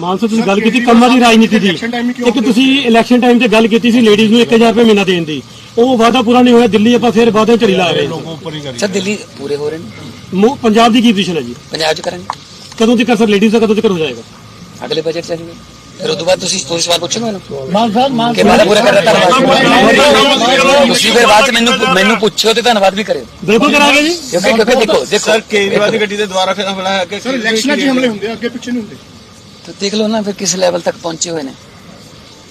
ਮਾਨਸਾ ਤੁਸੀਂ ਗੱਲ ਕੀਤੀ ਕੰਮਾਂ ਦੀ ਰਾਜਨੀਤੀ ਦੀ ਇੱਕ ਤੁਸੀਂ ਇਲੈਕਸ਼ਨ ਟਾਈਮ ਤੇ ਗੱਲ ਕੀਤੀ ਸੀ ਲੇਡੀਜ਼ ਨੂੰ 1000 ਰੁਪਏ ਮਹੀਨਾ ਦੇਣ ਦੀ। ਉਹ ਵਾਅਦਾ ਪੂਰਾ ਨਹੀਂ ਹੋਇਆ ਦਿੱਲੀ ਆਪਾਂ ਫਿਰ ਵਾਅਦੇ ਝੜੀ ਲਾ ਰਹੇ ਸਰ ਦਿੱਲੀ ਪੂਰੇ ਹੋ ਰਹੇ ਨੇ? ਪੰਜਾਬ ਦੀ ਕੀ ਪੋਜੀਸ਼ਨ ਹੈ ਜੀ? ਪੰਜਾਬ ਚ ਕਰਾਂਗੇ। ਕਦੋਂ ਤੱਕ ਸਰ ਲੇਡੀਜ਼ ਦਾ ਕਦੋਂ ਤੱਕ ਹੋ ਜਾਏਗਾ? ਅਗਲੇ ਬਜਟ ਚ ਆਜੂਗੇ ਫਿਰ ਉਦੋਂ ਬਾਅਦ ਤੁਸੀਂ ਤੁਸੀਂ ਸਵਾਲ ਪੁੱਛੋਗੇ ਮੈਨੂੰ? ਮਾਨ ਸਾਹਿਬ ਮਾਨ ਕਿ ਵਾਅਦਾ ਪੂਰਾ ਕਰਦਾ ਧੰਨਵਾਦ। ਤੁਸੀਂ ਫਿਰ ਬਾਅਦ ਮੈਨੂੰ ਮੈਨੂੰ ਪੁੱਛੋ ਤੇ ਧੰਨਵਾਦ ਵੀ ਕਰਿਓ। ਬਿਲਕੁਲ ਕਰਾਂਗੇ ਜੀ। ਕਿਉਂਕਿ ਕਿਉਂਕਿ ਦੇਖੋ ਦੇਖੋ। ਸਰ ਕੇਜਰੀਵਾਲ ਦੀ ਗੱਡੀ ਦੇ ਦੁਆਰਾ ਫਿਰ ਹਮਲਾ ਹੈ ਕਿ ਸਰ ਇਲੈਕਸ਼ਨਾਂ 'ਚ ਹਮਲੇ ਹੁੰਦੇ ਆ, ਅੱਗੇ ਪਿੱਛੇ ਨਹੀਂ ਹੁੰਦੇ। ਤੇ ਦੇਖ ਲਓ ਨਾ ਫਿਰ ਕਿਸ ਲੈਵਲ ਤੱਕ ਪਹੁੰਚੇ ਹੋਏ ਨੇ।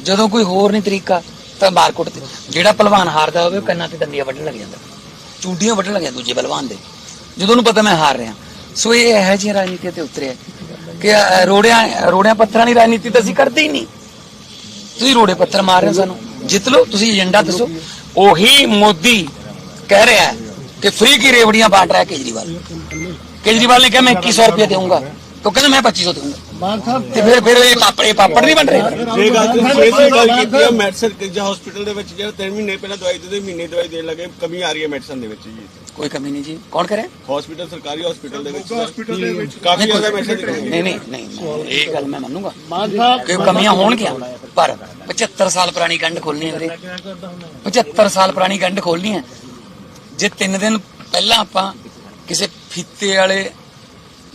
ਜਦੋਂ ਕੋਈ ਹੋਰ ਨਹੀਂ ਤਰੀਕਾ, ਤਾਂ ਮਾਰਕੁੱਟ ਤੇ ਜਿਹੜਾ ਪਹਿਲਵਾਨ ਹਾਰਦਾ ਹੋਵੇ, ਉਹ ਕੰਨਾਂ ਤੇ ਦੰਦੀਆਂ ਵੱਢਣ ਲੱਗ ਜਾਂਦਾ। ਚੁੰਡੀਆਂ ਵੱਢਣ ਲੱਗ ਜਾਂਦਾ ਦੂਜੇ ਪਹਿਲਵਾਨ ਦੇ। ਜਦੋਂ ਉਹਨੂੰ ਪਤਾ ਮੈਂ ਹਾਰ ਰਿਹਾ। ਸੋ ਇਹ ਹੈ ਜੀ ਰਾਜਨੀਤੀ ਤੇ ਉਤਰਿਆ। ਕਿ ਰੋੜਿਆਂ ਰੋੜਿਆਂ ਪੱਥਰਾਂ ਦੀ ਰਾਜਨੀਤੀ ਤਾਂ ਅਸੀਂ ਕਰਦੇ ਹੀ ਨਹੀਂ। ਤੁਸੀਂ ਰੋੜੇ ਪੱਥਰ ਮਾਰ ਰਹੇ ਸਾਨੂੰ। ਜਿੱਤ ਲਓ, ਤੁਸੀਂ ਏਜੰਡਾ ਦੱਸੋ। ਉਹੀ ਮੋਦੀ ਕਹਿ ਰਿਹਾ ਹੈ ਕਿ ਫ੍ਰੀ ਕੀ ਰੇਵੜੀਆਂ ਬਾਟ ਰਿਹਾ ਕੇਜਰੀਵਾਲ। ਕੇਜਰੀਵਾਲ ਨੇ ਕਿਹਾ, ਮੈਂ 2100 ਰੁਪਏ ਦੇਵਾਂਗਾ ਤਾਂ ਕਹਿੰਦਾ, ਮੈਂ 2500 ਦੇਵਾਂਗਾ ਮਾਨ ਸਾਹਿਬ ਤੇ ਫਿਰ ਫਿਰ ਇਹ ਪਾਪੜ ਪਾਪੜ ਨਹੀਂ ਬਣ ਰਹੇ? ਜੇ ਗੱਲ ਤੁਸੀਂ ਸਵੇਰ ਦੀ ਗੱਲ ਕੀਤੀ ਹੈ ਮੈਡੀਸਨ ਕਿਜਾ ਹਸਪੀਟਲ ਦੇ ਵਿੱਚ ਜਿਹੜਾ 3 ਮਹੀਨੇ ਪਹਿਲਾਂ ਦਵਾਈ ਦਿੰਦੇ ਮਹੀਨੇ ਦਵਾਈ ਦੇਣ ਲੱਗੇ ਕਮੀ ਆ ਰਹੀ ਹੈ ਮੈਡੀਸਨ ਦੇ ਵਿੱਚ ਜੀ। ਕੋਈ ਕਮੀ ਨਹੀਂ ਜੀ। ਕੌਣ ਕਰੇ ਹਸਪੀਟਲ ਸਰਕਾਰੀ ਹਸਪੀਟਲ ਦੇ ਵਿੱਚ ਹਸਪੀਟਲ ਦੇ ਵਿੱਚ। ਕਾਫੀ ਜ਼ਿਆਦਾ ਮੈਡੀਸਨ ਦੀ ਕਮੀ ਹੈ। ਨਹੀਂ ਨਹੀਂ ਨਹੀਂ ਮੈਂ- ਇਹ ਗੱਲ ਮੈਂ ਮੰਨੂਗਾ। ਮਾਨ ਸਾਹਿਬ। ਕਿ ਕਮੀਆਂ ਹੋਣਗੀਆਂ। ਪਰ 75 ਸਾਲ ਪੁਰਾਣੀ ਗੰਢ ਖੋਲਣੀ ਹੈ ਵੀਰੇ। 75 ਸਾਲ ਪੁਰਾਣੀ ਗੰਢ ਖੋਲਣੀ ਹੈ। ਜੇ 3 ਦਿਨ ਪਹਿਲਾਂ ਆਪਾਂ ਕਿਸੇ ਫੀਤੇ ਵਾਲੇ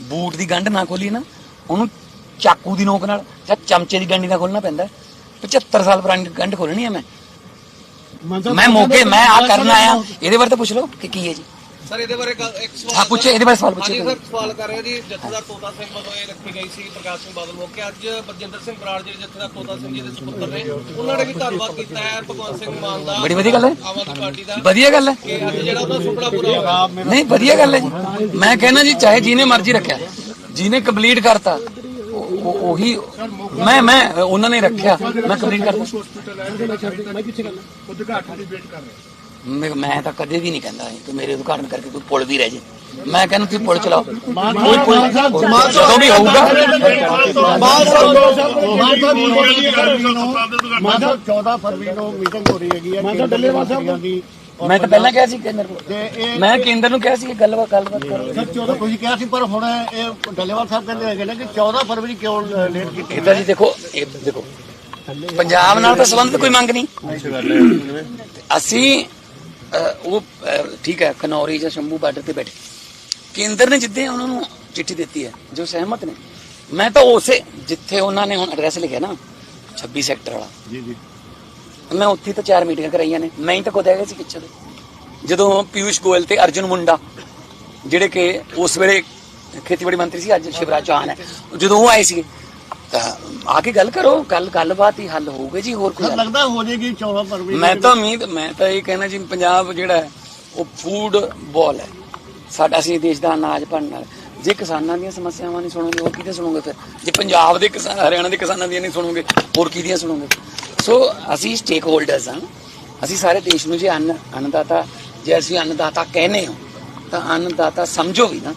ਬੂਟ ਦੀ ਗੰਢ ਨਾ ਖੋਲੀ ਨਾ ਉਹਨੂੰ ਚਾਕੂ ਦੀ ਨੋਕ ਨਾਲ ਜਾਂ ਚਮਚੇ ਦੀ ਗੰਢੀ ਨਾਲ ਖੋਲਣਾ ਪੈਂਦਾ। ਹੈ। 75 ਸਾਲ ਪੁਰਾਣੀ ਗੰਢ ਖੋਲਣੀ ਹੈ ਮੈਂ। ਮੈਂ ਮੋਗੇ ਮੈਂ ਆ ਕਰਨ ਆਇਆ। ਇਹਦੇ ਬਾਰੇ ਤਾਂ ਪੁੱਛ ਲਓ ਕਿ ਕੀ ਹੈ ਜੀ। ਸਰ ਇਹਦੇ ਬਾਰੇ ਗੱਲ- ਇੱਕ ਸਵਾਲ ਹਾਂ ਪੁੱਛੇ ਇਹਦੇ ਬਾਰੇ ਸਵਾਲ ਪੁੱਛੇ ਸਰ ਸਵਾਲ ਕਰ ਰਿਹਾ ਜੀ। ਜਥੇਦਾਰ ਤੋਤਾ ਸਿੰਘ ਵੱਲੋਂ ਇਹ ਰੱਖੀ ਗਈ ਸੀ ਪ੍ਰਕਾਸ਼ ਸਿੰਘ ਬਾਦਲ ਮੌਕੇ। ਅੱਜ ਬਰਜਿੰਦਰ ਸਿੰਘ ਬਰਾੜ ਜਿਹੜੇ ਜਥੇਦਾਰ ਤੋਤਾ ਸਿੰਘ ਜੀ ਦੇ ਸੁਪੁੱਤਰ ਨੇ ਉਹਨਾਂ ਨੇ ਵੀ ਧੰਨਵਾਦ ਕੀਤਾ ਹੈ ਭਗਵੰਤ ਸਿੰਘ ਮਾਨ ਦਾ। ਬੜੀ ਵਧੀਆ ਗੱਲ ਹੈ। ਆਮ ਆਦਮੀ ਪਾਰਟੀ ਦਾ। ਵਧੀਆ ਗੱਲ ਹੈ। ਕਿ ਅੱਜ ਜਿਹੜਾ ਉਹਦਾ ਸੁਪਨਾ ਪੂਰਾ ਹੋ ਗਿਆ ਨਹੀਂ ਵਧੀਆ ਗੱਲ ਹੈ ਜੀ। ਮੈਂ ਕਹਿੰਦਾ ਜੀ ਚਾਹੇ ਜਿਹਨੇ ਮਰਜ਼ੀ ਰੱਖਿਆ ਜਿਹਨੇ ਕੰਪਲੀਟ ਕਰਤਾ ਉਹ- ਮੈਂ ਮੈਂ ਉਹਨਾਂ ਨੇ ਰੱਖਿਆ ਮੈਂ ਕੰਪਲੀਟ ਹਸਪੀਟਲ ਹੈ ਮੈਂ ਕਿੱਥੇ ਕਰਨਾ ਉਦਘਾਟਨ ਦੀ ਵੇਟ ਕਰ ਰਿਹਾ ਮੈਂ ਮੈਂ ਤਾਂ ਕਦੇ ਵੀ ਨਹੀਂ ਕਹਿੰਦਾ ਕਿ ਮੇਰੇ ਉਦਘਾਟਨ ਕਰਕੇ ਕੋਈ ਪੁਲ ਵੀ ਰਹਿ ਜੇ ਮੈਂ ਕਹਿੰਦਾ ਤੁਸੀਂ ਪੁਲ ਚਲਾਓ ਮਾਨ ਸਾਹਿਬ ਜਦੋਂ ਵੀ ਹੋਊਗਾ ਸਾਹਿਬ 14 ਫਰਵਰੀ ਨੂੰ ਮੀਟਿੰਗ ਹੋ ਰਹੀ ਹੈਗੀ ਹੈ ਸਾਹਿਬ ਡੱਲੇਵਾਲ ਸਾਹਿਬ ਦੀ ਮੈਂ ਤਾਂ ਪਹਿਲਾਂ ਕਿਹਾ ਸੀ ਕਿ ਮੇਰੇ ਕੋਲ ਮੈਂ ਕੇਂਦਰ ਨੂੰ ਕਿਹਾ ਸੀ ਕਿ ਗੱਲਬਾਤ ਗੱਲਬਾਤ ਕਰੋ ਸਰ 14 ਤੁਸੀਂ ਕਿਹਾ ਸੀ ਪਰ ਹੁਣ ਇਹ ਡੱਲੇਵਾਲ ਸਾਹਿਬ ਕਹਿੰਦੇ ਹੈਗੇ ਨੇ ਕਿ 14 ਫਰਵਰੀ ਕਿਉਂ ਲੇਟ ਕੀਤੀ ਇਦਾਂ ਜੀ ਦੇਖੋ ਇਹ ਦੇਖੋ ਪੰਜਾਬ ਨਾਲ ਤਾਂ ਸੰਬੰਧ ਕੋਈ ਮੰਗ ਨਹੀਂ। ਅਸੀਂ ਉਹ ਠੀਕ ਹੈ ਖਨੌਰੀ ਜਾਂ ਸ਼ੰਭੂ ਬਾਰਡਰ ਤੇ ਬੈਠੇ। ਕੇਂਦਰ ਨੇ ਜਿੱਦੇ ਉਹਨਾਂ ਨੂੰ ਚਿੱਠੀ ਦਿੱਤੀ ਹੈ ਜੋ ਸਹਿਮਤ ਨੇ। ਮੈਂ ਤਾਂ ਉਸੇ ਜਿੱਥੇ ਉਹਨਾਂ ਨੇ ਹੁਣ ਐਡਰੈਸ ਲਿਖਿਆ ਨਾ 26 ਸੈਕਟਰ ਵਾਲਾ। ਜੀ ਜੀ। ਮੈਂ ਉੱਥੇ ਤਾਂ ਚਾਰ ਮੀਟਿੰਗਾਂ ਕਰਾਈਆਂ ਨੇ ਮੈਂ ਹੀ ਤਾਂ ਖੁਦ ਹੈਗਾ ਸੀ ਪਿੱਛੇ ਤੋਂ। ਜਦੋਂ ਪਿਊਸ਼ ਗੋਇਲ ਤੇ ਅਰਜੁਨ ਮੁੰਡਾ ਜਿਹੜੇ ਕਿ ਉਸ ਵੇਲੇ ਖੇਤੀਬਾੜੀ ਮੰਤਰੀ ਸੀ ਅੱਜ ਸ਼ਿਵਰਾਜ ਚੌਹਾਨ ਹੈ ਜਦੋਂ ਉਹ ਆਏ ਸੀ ਆ ਕੇ ਗੱਲ ਕਰੋ ਗੱਲ ਗੱਲਬਾਤ ਹੀ ਹੱਲ ਹੋਊਗਾ ਜੀ ਹੋਰ ਕੋਈ ਲੱਗਦਾ ਹੋ ਜਾਏਗੀ 14 ਫਰਵਰੀ ਮੈਂ ਤਾਂ ਉਮੀਦ ਮੈਂ ਤਾਂ ਇਹ ਕਹਿਣਾ ਜੀ ਪੰਜਾਬ ਜਿਹੜਾ ਹੈ ਉਹ ਫੂਡ ਬਾਲ ਹੈ। ਸਾਡਾ ਅਸੀਂ ਦੇਸ਼ ਦਾ ਅਨਾਜ ਬਣਨ ਵਾਲਾ ਜੇ ਕਿਸਾਨਾਂ ਦੀਆਂ ਸਮੱਸਿਆਵਾਂ ਨਹੀਂ ਸੁਣੋਗੇ ਹੋਰ ਕਿਹਦੇ ਸੁਣੋਗੇ ਫਿਰ? ਜੇ ਪੰਜਾਬ ਦੇ ਕਿਸਾਨ ਹਰਿਆਣਾ ਦੇ ਕਿਸਾਨਾਂ ਦੀਆਂ ਨਹੀਂ ਸੁਣੋਗੇ ਹੋਰ ਕਿਹਦੀਆਂ ਸੁਣੋਗੇ? ਸੋ ਅਸੀਂ ਸਟੇਕ ਹੋਲਡਰਸ ਹਾਂ। ਅਸੀਂ ਸਾਰੇ ਦੇਸ਼ ਨੂੰ ਜੇ ਅੰਨ ਅੰਨਦਾਤਾ ਜੇ ਅਸੀਂ ਅੰਨਦਾਤਾ ਕਹਿੰਦੇ ਹਾਂ ਤਾਂ ਅੰਨਦਾਤਾ ਸਮਝੋ ਵੀ ਨਾ।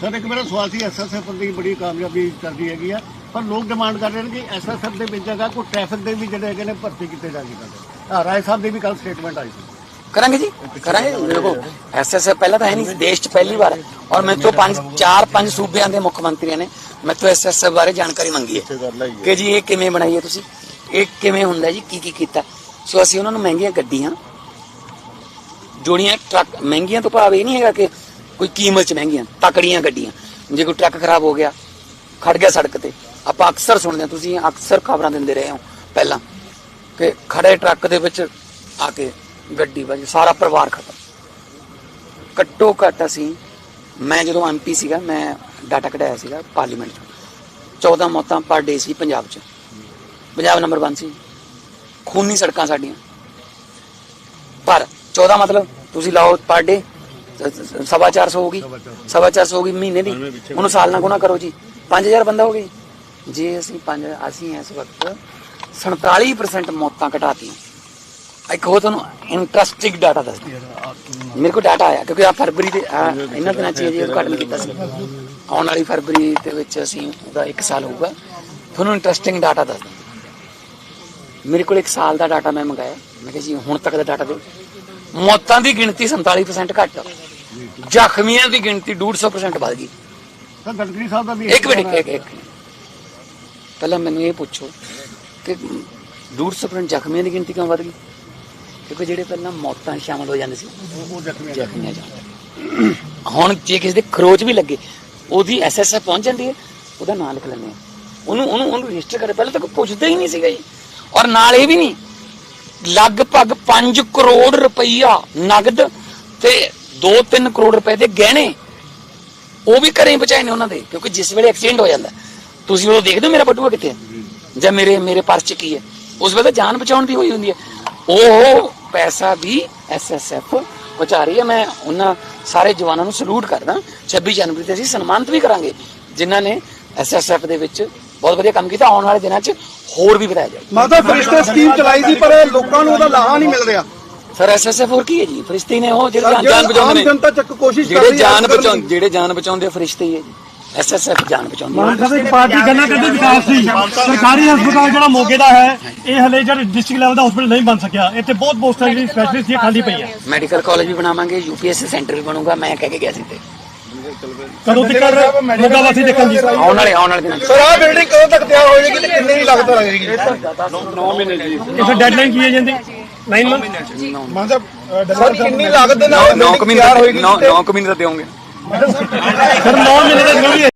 ਸਰ ਇੱਕ ਮੇਰਾ ਸਵਾਲ ਸੀ ਐਸਐਸਐਫ ਦੀ ਬੜੀ ਕਾਮਯਾਬੀ ਕਰਦੀ ਹੈਗੀ ਆ ਪਰ ਲੋਕ ਡਿਮਾਂਡ ਕਰ ਰਹੇ ਨੇ ਕਿ ਐਸਐਸਐਫ ਦੇ ਵਿੱਚ ਜਗ੍ਹਾ ਕੋਈ ਟ੍ਰੈਫਿਕ ਦੇ ਵੀ ਜਿਹੜੇ ਹੈਗੇ ਨੇ ਭਰਤੀ ਕੀਤੇ ਜਾਣਗੇ ਕਰਦੇ ਆ ਰਾਏ ਸਾਹਿਬ ਦੀ ਵੀ ਕੱਲ ਸਟੇਟਮੈਂਟ ਆਈ ਸੀ। ਕਰਾਂਗੇ ਜੀ ਕਰਾਂਗੇ ਦੇਖੋ ਐਸਐਸਐਫ ਪਹਿਲਾਂ ਤਾਂ ਹੈ ਨਹੀਂ ਦੇਸ਼ 'ਚ ਪਹਿਲੀ ਵਾਰ। ਹੈ ਔਰ ਮੈਂ ਤੋਂ ਪੰਜ ਚਾਰ ਪੰਜ ਸੂਬਿਆਂ ਦੇ ਮੁੱਖ ਮੰਤਰੀਆਂ ਨੇ ਮੈਂ ਤੋਂ ਐਸਐਸਐਫ ਬਾਰੇ ਜਾਣਕਾਰੀ ਮੰਗੀ ਹੈ। ਕਿ ਜੀ ਇਹ ਕਿਵੇਂ ਬਣਾਈ ਹੈ ਤੁਸੀਂ? ਇਹ ਕਿਵੇਂ ਹੁੰਦਾ ਜੀ? ਕੀ ਕੀ ਕੀਤਾ? ਸੋ ਅਸੀਂ ਉਹਨਾਂ ਨੂੰ ਮਹਿੰਗੀਆਂ ਗੱਡੀਆਂ, ਜੋੜੀਆਂ, ਟਰੱਕ, ਮਹਿੰਗੀਆਂ ਤੋਂ ਭਾਵ ਇਹ ਨਹੀਂ ਹੈਗਾ ਕਿ ਕੋਈ ਕੀਮਤ 'ਚ ਮਹਿੰਗੀਆਂ, ਤਕੜੀਆਂ ਗੱਡੀਆਂ। ਜੇ ਕੋਈ ਟਰੱਕ ਖਰਾਬ ਹੋ ਗਿਆ ਖੜ ਗਿਆ ਸੜਕ ਤੇ। ਆਪਾਂ ਅਕਸਰ ਸੁਣਦੇ ਹਾਂ, ਤੁਸੀਂ ਅਕਸਰ ਖਬਰਾਂ ਦਿੰਦੇ ਰਹੇ ਹੋ ਪਹਿਲਾਂ ਕਿ ਖੜੇ ਟਰੱਕ ਦੇ ਵਿੱਚ ਆ ਕੇ ਗੱਡੀ ਵੱਜ ਸਾਰਾ ਪਰਿਵਾਰ ਖਤਮ। ਘੱਟੋ ਘੱਟ ਅਸੀਂ, ਮੈਂ ਜਦੋਂ ਐਮਪੀ ਸੀਗਾ, ਮੈਂ ਡਾਟਾ ਕਢਾਇਆ ਸੀਗਾ ਪਾਰਲੀਮੈਂਟ 'ਚ। 14 ਮੌਤਾਂ ਪਰ ਡੇ ਸੀ ਪੰਜਾਬ 'ਚ। ਪੰਜਾਬ ਨੰਬਰ 1 ਸੀ। ਖੂਨੀ ਸੜਕਾਂ ਸਾਡੀਆਂ। ਪਰ 14 ਮਤਲਬ ਤੁਸੀਂ ਲਾਓ ਪਰ ਡੇ ਸਵਾ 400 ਹੋ ਗਈ। ਸਵਾ 400 ਹੋ ਗਈ ਮਹੀਨੇ ਦੀ। ਉਹਨੂੰ ਸਾਲ ਨਾਲ ਗੁਣਾ ਕਰੋ ਜੀ। 5000 ਬੰਦਾ ਹੋ ਗਈ। ਜੇ ਅਸੀਂ ਪੰਜ ਅਸੀਂ ਇਸ ਵਕਤ 47% ਮੌਤਾਂ ਘਟਾਤੀਆਂ। ਇੱਕ ਹੋਰ ਤੁਹਾਨੂੰ ਇੰਟਰਸਟਿੰਗ ਡਾਟਾ ਦੱਸਦਾ। ਮੇਰੇ ਕੋਲ ਡਾਟਾ ਆਇਆ ਕਿਉਂਕਿ ਆ ਫਰਵਰੀ ਦੇ ਇਹਨਾਂ ਦਿਨਾਂ ਚ ਜੀ ਉਦਘਾਟਨ ਕੀਤਾ ਸੀ। ਆਉਣ ਵਾਲੀ ਫਰਵਰੀ ਦੇ ਵਿੱਚ ਅਸੀਂ ਉਹਦਾ 1 ਸਾਲ ਹੋਊਗਾ। ਤੁਹਾਨੂੰ ਇੰਟਰਸਟਿੰਗ ਡਾਟਾ ਦੱਸਦਾ। ਮੇਰੇ ਕੋਲ 1 ਸਾਲ ਦਾ ਡਾਟਾ ਮੈਂ ਮੰਗਾਇਆ। ਮੈਂ ਕਿਹਾ ਜੀ ਹੁਣ ਤੱਕ ਦਾ ਡਾਟਾ ਦਿਓ। ਮੌਤਾਂ ਦੀ ਗਿਣਤੀ 47% ਘੱਟ। ਜ਼ਖਮੀਆਂ ਦੀ ਗਿਣਤੀ 150% ਵੱਧ ਗਈ। ਸਰ ਗਡਕਰੀ ਸਾਹਿਬ ਦਾ ਵੀ ਇੱਕ ਮਿੰਟ ਇੱਕ ਇੱਕ ਪਹਿਲਾਂ ਮੈਨੂੰ ਇਹ ਪੁੱਛੋ ਕਿ 150 ਜ਼ਖਮੀਆਂ ਦੀ ਗਿਣਤੀ ਕਿਉਂ ਵੱਧ ਗਈ? ਕਿਉਂਕਿ ਜਿਹੜੇ ਪਹਿਲਾਂ ਮੌਤਾਂ ਸ਼ਾਮਲ ਹੋ ਜਾਂਦੇ ਸੀ ਉਹ ਜ਼ਖਮੀ ਜ਼ਖਮੀਆਂ ਜਾਂਦੇ ਹੁਣ ਜੇ ਕਿਸੇ ਦੇ ਖਰੋਚ ਵੀ ਲੱਗੇ ਉਹਦੀ ਐਸਐਸਐਫ ਪਹੁੰਚ ਜਾਂਦੀ ਹੈ ਉਹਦਾ ਨਾਂ ਲਿਖ ਲੈਂਦੇ ਆ ਉਹਨੂੰ ਉਹਨੂੰ ਉਹਨੂੰ ਰਜਿਸਟਰ ਕਰੇ। ਪਹਿਲਾਂ ਤਾਂ ਕੋਈ ਪੁੱਛਦਾ ਹੀ ਨਹੀਂ ਸੀਗਾ ਜੀ। ਔਰ ਨਾਲ ਇਹ ਵੀ ਨਹੀਂ, ਲਗਭਗ 5 ਕਰੋੜ ਰੁਪਈਆ ਨਗਦ ਤੇ 2-3 ਕਰੋੜ ਰੁਪਏ ਦੇ ਗਹਿਣੇ ਉਹ ਵੀ ਘਰੇ ਬਚਾਏ ਨੇ ਉਹਨਾਂ ਦੇ, ਕਿਉਂਕਿ ਜਿਸ ਵੇਲੇ ਐਕਸੀਡੈਂਟ ਹੋ ਜਾਂਦਾ। ਤੁਸੀਂ ਉਹ ਦੇਖਦੇ ਹੋ ਮੇਰਾ ਬਟੂਆ ਕਿੱਥੇ ਜਾਂ ਮੇਰੇ ਮੇਰੇ ਪਰਸ ਚ ਕੀ ਹੈ? ਉਸ ਵੇਲੇ ਜਾਨ ਬਚਾਉਣ ਦੀ ਹੋਈ ਹੁੰਦੀ ਹੈ। ਉਹ ਪੈਸਾ ਵੀ ਐਸਐਸਐਫ ਬਚਾ ਰਹੀ ਹੈ। ਮੈਂ ਉਹਨਾਂ ਸਾਰੇ ਜਵਾਨਾਂ ਨੂੰ ਸਲੂਟ ਕਰਦਾ। 26 ਜਨਵਰੀ ਤੇ ਅਸੀਂ ਸਨਮਾਨਿਤ ਵੀ ਕਰਾਂਗੇ, ਜਿਨ੍ਹਾਂ ਨੇ ਐਸਐਸਐਫ ਦੇ ਵਿੱਚ ਬਹੁਤ ਵਧੀਆ ਕੰਮ ਕੀਤਾ ਆਉਣ ਵਾਲੇ ਦਿਨਾਂ 'ਚ ਹੋਰ ਵੀ ਵਧਾਇਆ ਜਾਏ ਮਾਤਾ ਫਰਿਸ਼ਤੇ ਸਕੀਮ ਚਲਾਈ ਸੀ ਪਰ ਲੋਕਾਂ ਨੂੰ ਉਹਦਾ ਲਾਹਾ ਨਹੀਂ ਮਿਲ ਰਿਹਾ। ਸਰ ਐਸਐਸਐਫ ਹੋਰ ਕੀ ਹੈ ਜੀ? ਫਰਿਸ਼ਤੇ ਨੇ ਉਹ ਜਿਹੜੇ ਜਾਨ- ਬਚਾਉਂਦੇ ਆਮ ਨੇ। ਜਨਤਾ ਚੱਕ ਕੋਸ਼ਿਸ਼ ਕਰ ਜਿਹੜੇ ਰਹੀ ਹੈ ਜਾਨ ਅੱਜ ਕੱਲ੍ਹ ਬਚਾਉਂ ਜਿਹੜੇ ਜਾਨ ਬਚਾਉਂਦੇ ਆ ਫਰਿਸ਼ਤੇ ਹੀ ਹੈ ਜੀ। ਐਸਐਸਐਫ ਜਾਨ ਬਚਾਉਂਦੀ ਹੈ ਮਾਨ ਸਾਹਿਬ ਇੱਕ ਪਾਰਟੀ ਗੱਲਾਂ ਕਰਦੇ ਵਿਕਾਸ ਦੀ। ਸਰਕਾਰੀ ਹਸਪਤਾਲ ਜਿਹੜਾ ਮੋਗੇ ਦਾ ਹੈ ਇਹ ਹਲੇ ਜਿਹੜਾ ਡਿਸਟ੍ਰਿਕਟ ਲੈਵਲ ਦਾ ਹਸਪਤਾਲ ਨਹੀਂ ਬਣ ਸਕਿਆ। ਇੱਥੇ ਬਹੁਤ ਪੋਸਟਾਂ ਜਿਹੜੀ ਸਪੈਸ਼ਲਿਸਟ ਦੀਆਂ ਖਾਲੀ ਪਈਆਂ ਮੈਡੀਕਲ ਕਾਲਜ ਵੀ ਬਣਾਵਾਂਗੇ ਯੂਪੀਐਸਸੀ ਸੈਂਟਰ ਵੀ ਬਣੂਗਾ ਮੈਂ ਕਹਿ ਕੇ ਗਿਆ ਸੀ ਤੇ ਕਦੋਂ ਤੱਕ ਮੋਗਾ ਵਾਸੀ ਦੇਖਣ ਦੀ। ਆਉਣ ਵਾਲੇ ਆਉਣ ਵਾਲੇ ਦਿਨਾਂ। ਸਰ ਆਹ ਬਿਲਡਿੰਗ ਕਦੋਂ ਤੱਕ ਤਿਆਰ ਹੋ ਜਾਏਗੀ ਤੇ ਕਿੰਨੀ ਦੀ ਲਾਗਤ ਲੱਗੇਗੀ ਇਹ ਡੈਡਲਾਈਨ ਕੀ ਹੈ ਜਾਂਦੀ 9 ਮੰਥ ਸਰ ਕਿੰਨੀ ਲਾਗਤ ਦੇ ਨਾਲ 9 building ਤਿਆਰ ਹੋਏਗੀ? ਮਹੀਨੇ 9 ਮਹੀਨੇ ਦਾ ਦਿਓਗੇ? ਸਰ 9 ਮਹੀਨੇ ਦਾ ਜ਼ਰੂਰੀ ਹੈ।